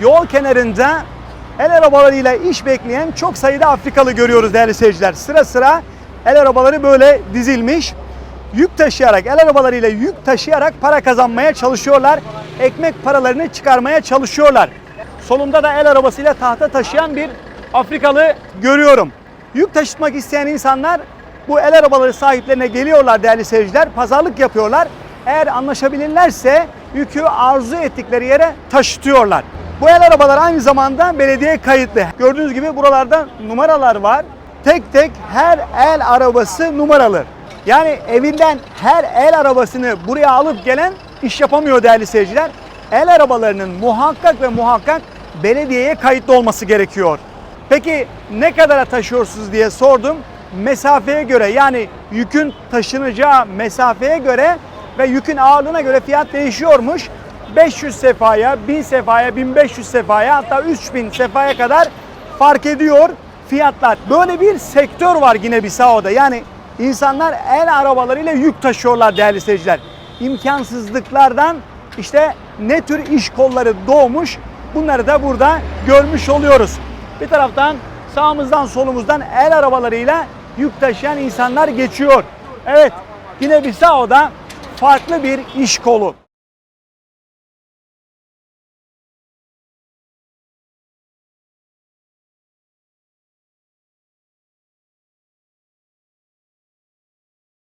yol kenarında el arabalarıyla iş bekleyen çok sayıda Afrikalı görüyoruz değerli seyirciler. Sıra sıra el arabaları böyle dizilmiş. Yük taşıyarak, el arabalarıyla yük taşıyarak para kazanmaya çalışıyorlar. Ekmek paralarını çıkarmaya çalışıyorlar. Solumda da el arabasıyla tahta taşıyan bir Afrikalı görüyorum. Yük taşıtmak isteyen insanlar bu el arabaları sahiplerine geliyorlar değerli seyirciler. Pazarlık yapıyorlar. Eğer anlaşabilirlerse yükü arzu ettikleri yere taşıtıyorlar. Bu el arabalar aynı zamanda belediye kayıtlı. Gördüğünüz gibi buralarda numaralar var. Tek tek her el arabası numaralı. Yani evinden her el arabasını buraya alıp gelen iş yapamıyor değerli seyirciler. El arabalarının muhakkak ve muhakkak belediyeye kayıtlı olması gerekiyor. Peki ne kadara taşıyorsunuz diye sordum. Mesafeye göre yani yükün taşınacağı mesafeye göre ve yükün ağırlığına göre fiyat değişiyormuş. 500 sefaya, 1000 sefaya, 1500 sefaya hatta 3000 sefaya kadar fark ediyor fiyatlar. Böyle bir sektör var Gine Bissau'da. Yani insanlar el arabalarıyla yük taşıyorlar değerli seyirciler. İmkansızlıklardan işte ne tür iş kolları doğmuş bunları da burada görmüş oluyoruz. Bir taraftan sağımızdan solumuzdan el arabalarıyla yük taşıyan insanlar geçiyor. Evet Gine Bissau'da farklı bir iş kolu.